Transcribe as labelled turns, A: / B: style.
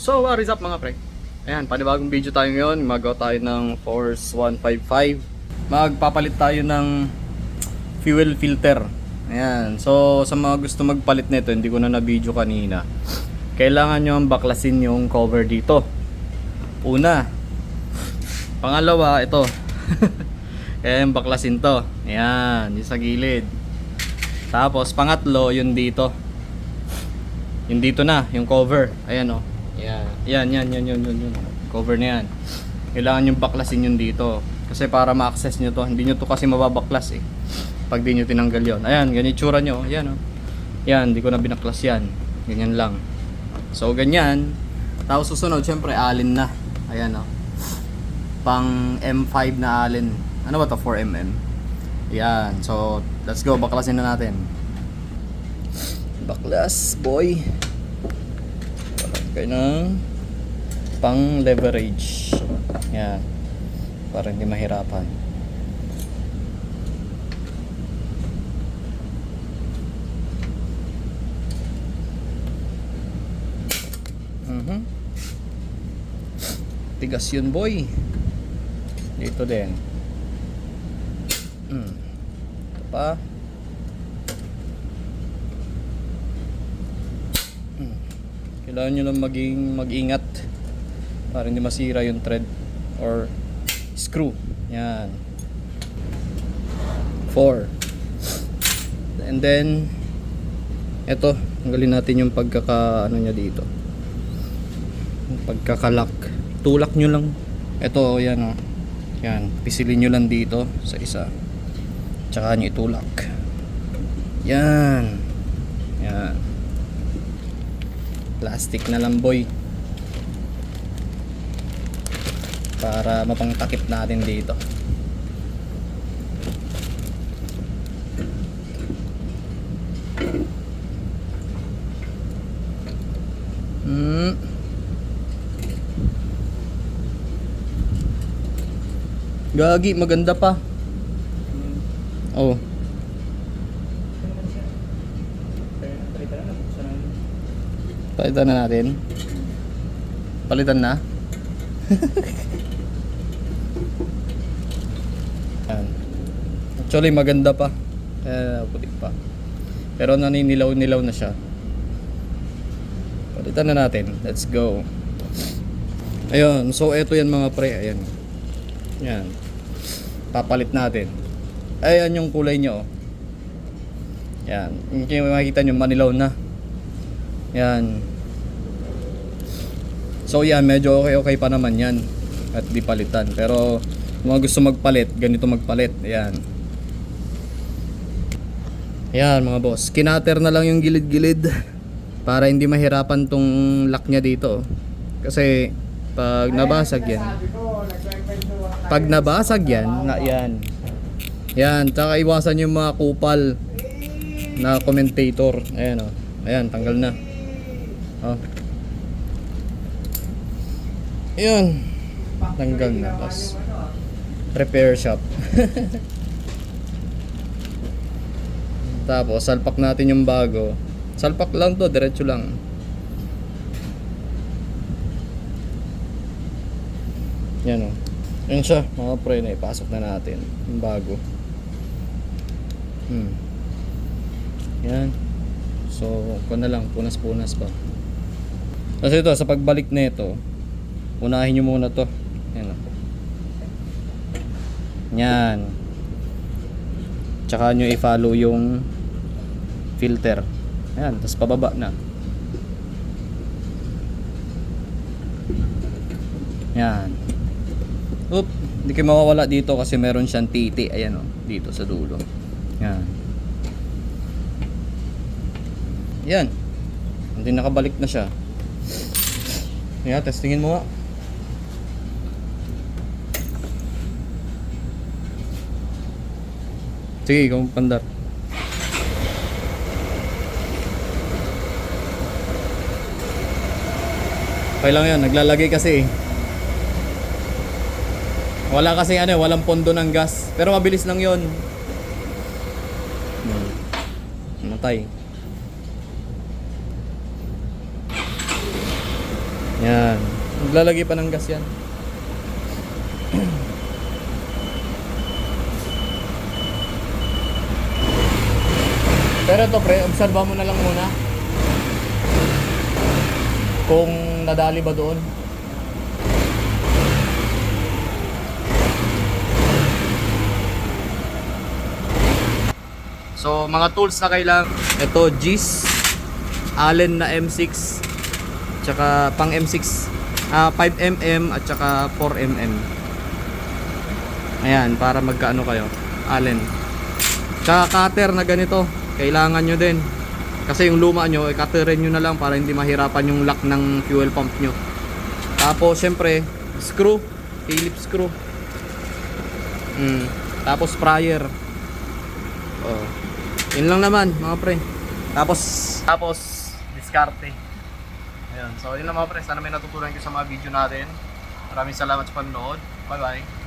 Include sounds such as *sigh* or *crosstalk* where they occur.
A: So, what is up mga pre? Ayan, panibagong video tayo ngayon. Magawa tayo ng Force 155. Magpapalit tayo ng fuel filter. Ayan. So, sa mga gusto magpalit nito, hindi ko na na-video kanina. Kailangan nyo baklasin yung cover dito. Una. Pangalawa, ito. *laughs* Ayan, baklasin to. Ayan, yung sa gilid. Tapos, pangatlo, yun dito. Yung dito na, yung cover. Ayan o. Yan. Yan, yan, yan, yan, yan. Cover na yan. Kailangan yung baklasin yun dito. Kasi para ma-access nyo to, hindi nyo to kasi mababaklas eh. Pag di nyo tinanggal yon. Ayan, ganyan tsura nyo. Ayan o. Yan, hindi ko na binaklas yan. Ganyan lang. So, ganyan. Tapos susunod, syempre, alin na. Ayan o. Pang M5 na alin. Ano ba to? 4mm. Yan. So, let's go. Baklasin na natin. Baklas, boy. Kayo ng pang leverage. Yan. Para hindi mahirapan. Mhm. Tigas yun, boy. Dito din. Mm. Ito pa. Kailangan nyo lang maging mag-ingat para hindi masira yung thread or screw. Yan. 4. And then eto, tanggalin natin yung pagkaka ano niya dito. Pagkakalak. Tulak nyo lang. Ito, yan oh. Yan, pisilin nyo lang dito sa isa. Tsaka nyo itulak. Yan. Plastic na lang boy. Para mapangtakip natin dito. Hmm. Gagi, maganda pa. Oh. Palitan na natin. Palitan na. *laughs* Actually maganda pa. Eh, puti pa. Pero naninilaw-nilaw na siya. Palitan na natin. Let's go. Ayun, so eto yan mga pre, ayan. Yan. Papalit natin. Ayan yung kulay nyo. oh. Yan. Yung makikita nyo, manilaw na. Yan. So yan, medyo okay okay pa naman yan. At di palitan. Pero kung mga gusto magpalit, ganito magpalit. Ayan. Ayan mga boss. Kinater na lang yung gilid-gilid. *laughs* Para hindi mahirapan tong lock niya dito. Kasi pag nabasag yan. Pag nabasag yan, na yan. Yan, tsaka iwasan yung mga kupal na commentator. Ayan oh. Ayan, tanggal na. Oh. Ayan. Tanggal na. Tapos, repair shop. *laughs* Tapos, salpak natin yung bago. Salpak lang to, diretso lang. Yan o. Yan siya, mga pre, na ipasok na natin. Yung bago. Hmm. Yan. So, kung na lang, punas-punas pa. Kasi ito, sa pagbalik nito, unahin nyo muna to. Yan o. Yan. Tsaka nyo i-follow yung filter. Ayan, tapos pababa na. Yan. Oop, hindi kayo mawawala dito kasi meron siyang titi. Ayan o, dito sa dulo. Yan. Yan. Hindi nakabalik na siya. Ayan, testingin mo nga. Sige, ikaw ang pandar. Okay lang yan, naglalagay kasi eh. Wala kasi ano, walang pondo ng gas. Pero mabilis lang yon. Hmm. Matay. Yan. Maglalagay pa ng gas yan. *clears throat* Pero to pre, obserba mo na lang muna. Kung nadali ba doon. So, mga tools na kailangan. Ito, Gis. Allen na M6. Tsaka pang M6. ah 5mm at tsaka 4mm. Ayan, para magkaano kayo. Allen. Tsaka cutter na ganito. Kailangan nyo din. Kasi yung luma nyo, i-cutterin nyo na lang para hindi mahirapan yung lock ng fuel pump nyo. Tapos, syempre, screw. Phillips screw. Mm. Tapos, sprayer. Oh. Yun lang naman, mga pre. Tapos, tapos, diskarte. Ayun. So, yun lang mga pre. Sana may natutunan kayo sa mga video natin. Maraming salamat sa panonood. Bye-bye.